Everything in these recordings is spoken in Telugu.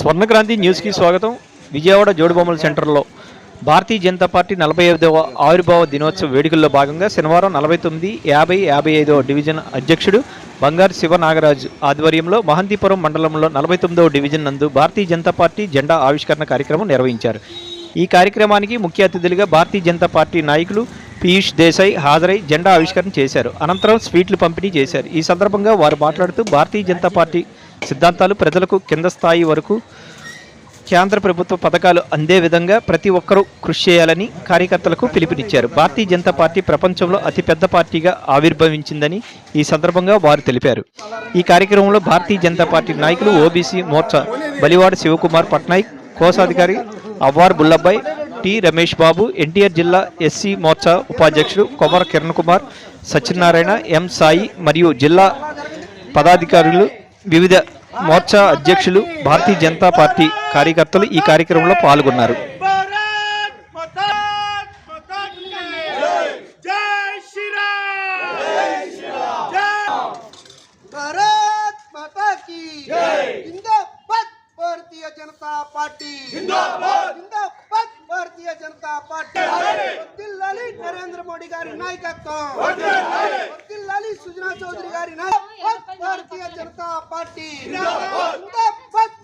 స్వర్ణక్రాంతి న్యూస్కి స్వాగతం. విజయవాడ జోడుబొమ్మల సెంటర్లో భారతీయ జనతా పార్టీ నలభై ఐదవ ఆవిర్భావ దినోత్సవ వేడుకల్లో భాగంగా శనివారం నలభై తొమ్మిది యాభై యాభై ఐదవ డివిజన్ అధ్యక్షుడు బంగారు శివ నాగరాజు ఆధ్వర్యంలో మహంతిపురం మండలంలో నలభై తొమ్మిదవ డివిజన్ నందు భారతీయ జనతా పార్టీ జెండా ఆవిష్కరణ కార్యక్రమం నిర్వహించారు. ఈ కార్యక్రమానికి ముఖ్య అతిథులుగా భారతీయ జనతా పార్టీ నాయకులు పీయూష్ దేశాయ్ హాజరై జెండా ఆవిష్కరణ చేశారు. అనంతరం స్వీట్లు పంపిణీ చేశారు. ఈ సందర్భంగా వారు మాట్లాడుతూ భారతీయ జనతా పార్టీ సిద్ధాంతాలు ప్రజలకు కింద స్థాయి వరకు కేంద్ర ప్రభుత్వ పథకాలు అందే విధంగా ప్రతి ఒక్కరూ కృషి చేయాలని కార్యకర్తలకు పిలుపునిచ్చారు. భారతీయ జనతా పార్టీ ప్రపంచంలో అతిపెద్ద పార్టీగా ఆవిర్భవించిందని ఈ సందర్భంగా వారు తెలిపారు. ఈ కార్యక్రమంలో భారతీయ జనతా పార్టీ నాయకులు ఓబీసీ మోర్చా బలివాడ శివకుమార్ పట్నాయక్ కోశాధికారి అవ్వార్ బుల్లబ్బాయ్ టి రమేష్ బాబు ఎన్టీఆర్ జిల్లా ఎస్సీ మోర్చా ఉపాధ్యక్షుడు కొమర కిరణ్ కుమార్ సత్యనారాయణ ఎం సాయి మరియు జిల్లా పదాధికారులు వివిధ మోర్చా అధ్యక్షులు భారతీయ జనతా పార్టీ కార్యకర్తలు ఈ కార్యక్రమంలో పాల్గొన్నారు. జనతా పార్టీ! भारतीय जनता पार्टी। नरेंद्र मोदी गारी नायकत्व। सुजना चौधरी गारी नायक भारतीय जनता पार्टी।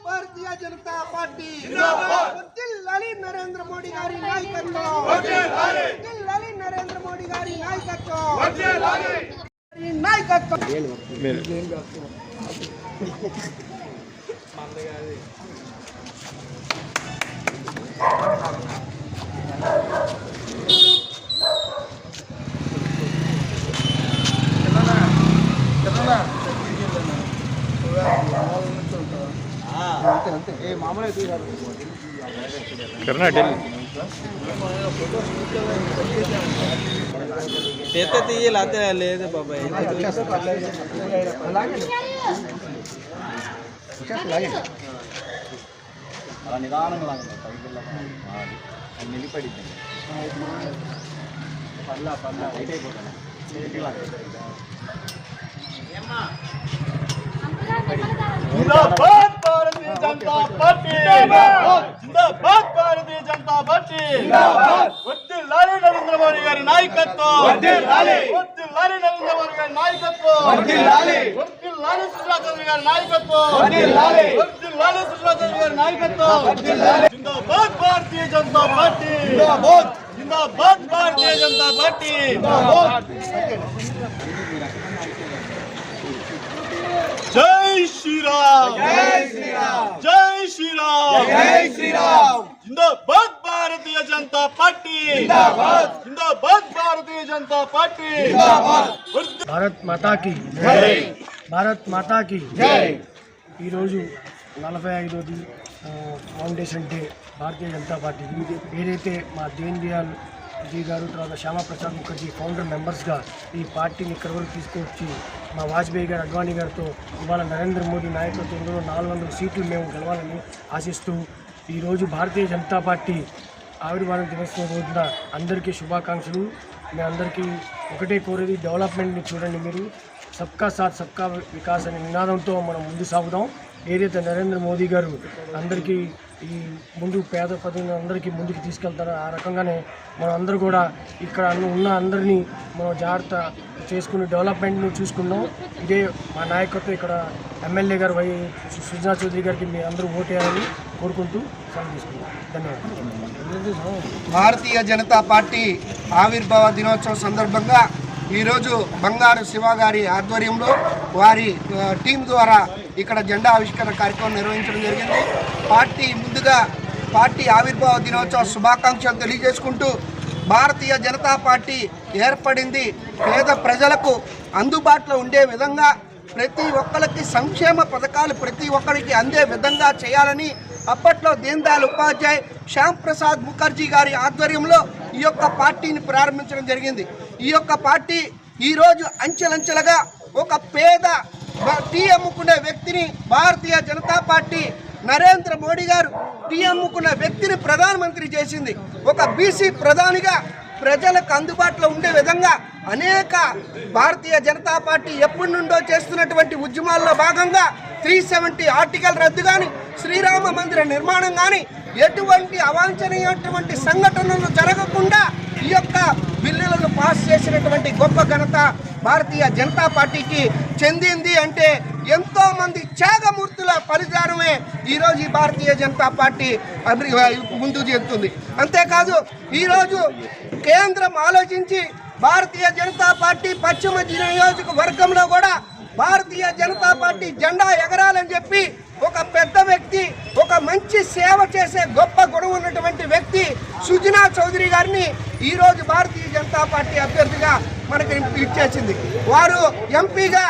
भारतीय जनता पार्टी। नरेंद्र मोदी गारी नायकत्व। नरेंद्र मोदी गारी नायक నాయకత్వం ఎత్తే తీయాలి అదే లేదు బాబాయ్ जिंदाबाद भारतीय జనతా పార్టీ. జిందాబాద్ భారతీయ జనతా పార్టీ. వర్దిల్లాలి నరేంద్ర మోడీ గారి నాయకత్వం. వర్దిల్లాలి నరేంద్ర మోడీ గారి నాయకత్వం. వర్దిల్లాలి సుష్మా చౌదరి గారి నాయకత్వం. వర్దిల్లాలి సుష్మా చౌదరి గారి నాయకత్వం. జిందాబాద్ భారతీయ జనతా పార్టీ. జిందాబాద్. భారతీయ జనతా పార్టీ. జై శ్రీరామ్. జై శ్రీరామ్. జై శ్రీరామ్. జిందాబాద్ భారతీయ జనతా పార్టీ. జిందాబాద్. భారతీయ జనతా పార్టీ. భారత్ మాతాకి భారత్ మాతాకి ఈరోజు నలభై ఐదోది foundation day Bharatiya Janata Party. ఏదైతే మా దీన్ దయాల్ జీ గారు తర్వాత శ్యామాప్రసాద్ ముఖర్జీ ఫౌండర్ మెంబర్స్గా ఈ పార్టీని ఇక్కడ వరకు తీసుకొచ్చి మా వాజ్పేయి గారు అడ్వాణి గారితో ఇవాళ నరేంద్ర మోదీ నాయకత్వంలో నాలుగు వందల సీట్లు మేము గెలవాలని ఆశిస్తూ ఈరోజు భారతీయ జనతా పార్టీ ఆవిర్భావం దినోత్సవం రోజున అందరికీ శుభాకాంక్షలు. మీ అందరికీ ఒకటే కోరేది డెవలప్మెంట్ని చూడండి మీరు. సబ్కా సాత్ సబ్కా వికాస్ అనే నినాదంతో మనం ముందు సాగుదాం. ఏదైతే నరేంద్ర మోదీ గారు అందరికీ ఈ ముందు పేద ప్రజలను అందరికీ ముందుకు తీసుకెళ్తారో ఆ రకంగానే మనం అందరూ కూడా ఇక్కడ ఉన్న అందరినీ మనం జాగ్రత్త చేసుకుని డెవలప్మెంట్ని చూసుకుందాం. ఇదే మా నాయకత్వం ఇక్కడ ఎమ్మెల్యే గారు వై సుజనా చౌదరి గారికి మీ అందరూ ఓటేయాలని కోరుకుంటూ సెలవు తీసుకుందాం. ధన్యవాదాలు. భారతీయ జనతా పార్టీ ఆవిర్భావ దినోత్సవం సందర్భంగా ఈరోజు బంగారు శివ గారి ఆధ్వర్యంలో వారి టీం ద్వారా ఇక్కడ జెండా ఆవిష్కరణ కార్యక్రమం నిర్వహించడం జరిగింది. పార్టీ ముందుగా పార్టీ ఆవిర్భావ దినోత్సవ శుభాకాంక్షలు తెలియజేసుకుంటూ భారతీయ జనతా పార్టీ ఏర్పడింది. పేద ప్రజలకు అందుబాటులో ఉండే విధంగా ప్రతి ఒక్కరికి సంక్షేమ పథకాలు ప్రతి ఒక్కరికి అందే విధంగా చేయాలని అప్పట్లో దీన్ దయాళ్ ఉపాధ్యాయ్ శ్యామ్ ప్రసాద్ ముఖర్జీ గారి ఆధ్వర్యంలో ఈ యొక్క పార్టీని ప్రారంభించడం జరిగింది. ఈ యొక్క పార్టీ ఈరోజు అంచెలంచెలుగా ఒక పేద టీ అమ్ముకునే వ్యక్తిని భారతీయ జనతా పార్టీ నరేంద్ర మోడీ గారు టీ అమ్ముకున్న వ్యక్తిని ప్రధానమంత్రి చేసింది. ఒక బీసీ ప్రధానిగా ప్రజలకు అందుబాటులో ఉండే విధంగా అనేక భారతీయ జనతా పార్టీ ఎప్పటి నుండో చేస్తున్నటువంటి ఉద్యమాల్లో భాగంగా త్రీ సెవెంటీ ఆర్టికల్ రద్దు కానీ శ్రీరామ మందిర నిర్మాణం కానీ ఎటువంటి అవాంఛనీయటువంటి సంఘటనలు జరగకుండా ఈ యొక్క బిల్లులను పాస్ చేసినటువంటి గొప్ప ఘనత భారతీయ జనతా పార్టీకి చెందింది అంటే ఎంతో మంది త్యాగమూర్తుల ఫలితానమే ఈరోజు ఈ భారతీయ జనతా పార్టీ అభివృ ముందుకు చేస్తుంది అంతేకాదు ఈరోజు కేంద్రం ఆలోచించి భారతీయ జనతా పార్టీ పశ్చిమ నియోజకవర్గంలో కూడా భారతీయ జనతా పార్టీ జెండా ఎగరాలని చెప్పి ఒక పెద్ద వ్యక్తి ఒక మంచి సేవ చేసే గొప్ప గొడవ ఉన్నటువంటి వ్యక్తి సుజనా చౌదరి గారిని ఈరోజు భారతీయ జనతా పార్టీ అభ్యర్థిగా మనకి ఇచ్చేసింది. వారు ఎంపీగా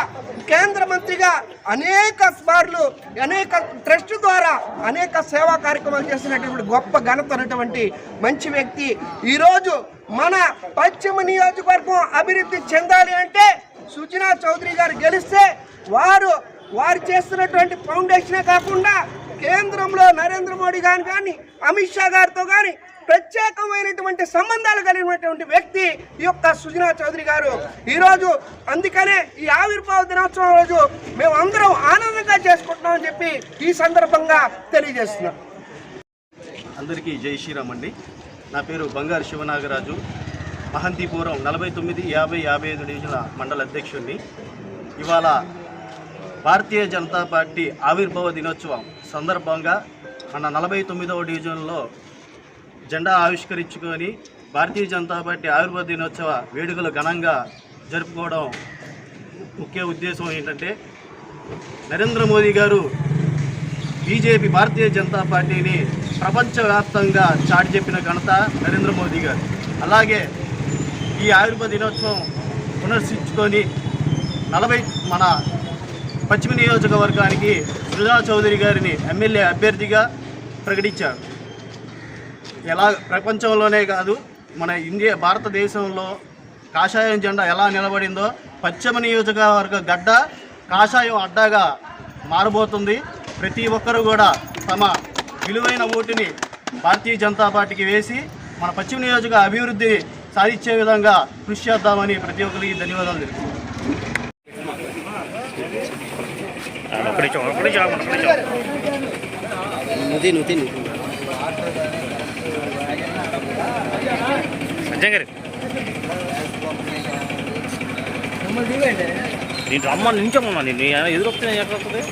కేంద్ర మంత్రిగా అనేక సార్లు అనేక ట్రస్ట్ ద్వారా అనేక సేవా కార్యక్రమాలు చేసినటువంటి గొప్ప ఘనత ఉన్నటువంటి మంచి వ్యక్తి. ఈరోజు మన పశ్చిమ నియోజకవర్గం అభివృద్ధి చెందాలి అంటే సుజనా చౌదరి గారు గెలిస్తే వారు వారు చేస్తున్నటువంటి ఫౌండేషనే కాకుండా కేంద్రంలో నరేంద్ర మోడీ గారు కానీ అమిత్ షా గారితో కానీ ప్రత్యేకమైనటువంటి సంబంధాలు కలిగినటువంటి వ్యక్తి ఈ యొక్క సుజనా చౌదరి గారు. ఈరోజు అందుకనే ఈ ఆవిర్భావ దినోత్సవం రోజు మేము అందరం ఆనందంగా చేసుకుంటున్నామని చెప్పి ఈ సందర్భంగా తెలియజేస్తున్నాం. అందరికీ జై శ్రీరామ్ అండి. నా పేరు బంగారు శివనాగరాజు. మహంతిపురం నలభై తొమ్మిది యాభై యాభై ఐదు డివిజన్ల మండల అధ్యక్షుడిని. ఇవాళ భారతీయ జనతా పార్టీ ఆవిర్భావ దినోత్సవం సందర్భంగా మన నలభై తొమ్మిదవ డివిజన్లో జెండా ఆవిష్కరించుకొని భారతీయ జనతా పార్టీ ఆయుర్వేద దినోత్సవ వేడుకలు ఘనంగా జరుపుకోవడం ముఖ్య ఉద్దేశం ఏంటంటే నరేంద్ర మోదీ గారు బీజేపీ భారతీయ జనతా పార్టీని ప్రపంచవ్యాప్తంగా చాటి చెప్పిన ఘనత నరేంద్ర మోదీ గారు. అలాగే ఈ ఆయుర్వేద దినోత్సవం పునర్శించుకొని నలభై మన పశ్చిమ నియోజకవర్గానికి సుజనా చౌదరి గారిని ఎమ్మెల్యే అభ్యర్థిగా ప్రకటించారు. ఎలా ప్రపంచంలోనే కాదు మన ఇండియా భారతదేశంలో కాషాయం జెండా ఎలా నిలబడిందో పశ్చిమ నియోజకవర్గ గడ్డ కాషాయం అడ్డాగా మారబోతుంది. ప్రతి ఒక్కరూ కూడా తమ విలువైన ఓటుని భారతీయ జనతా పార్టీకి వేసి మన పశ్చిమ నియోజక అభివృద్ధిని సాధించే విధంగా కృషి చేద్దామని ప్రతి ఒక్కరికి ధన్యవాదాలు తెలుపుతున్నాను. నేను రమ్మ నించమ్మా నేను ఎదురొస్తే ఎక్కడ వస్తుంది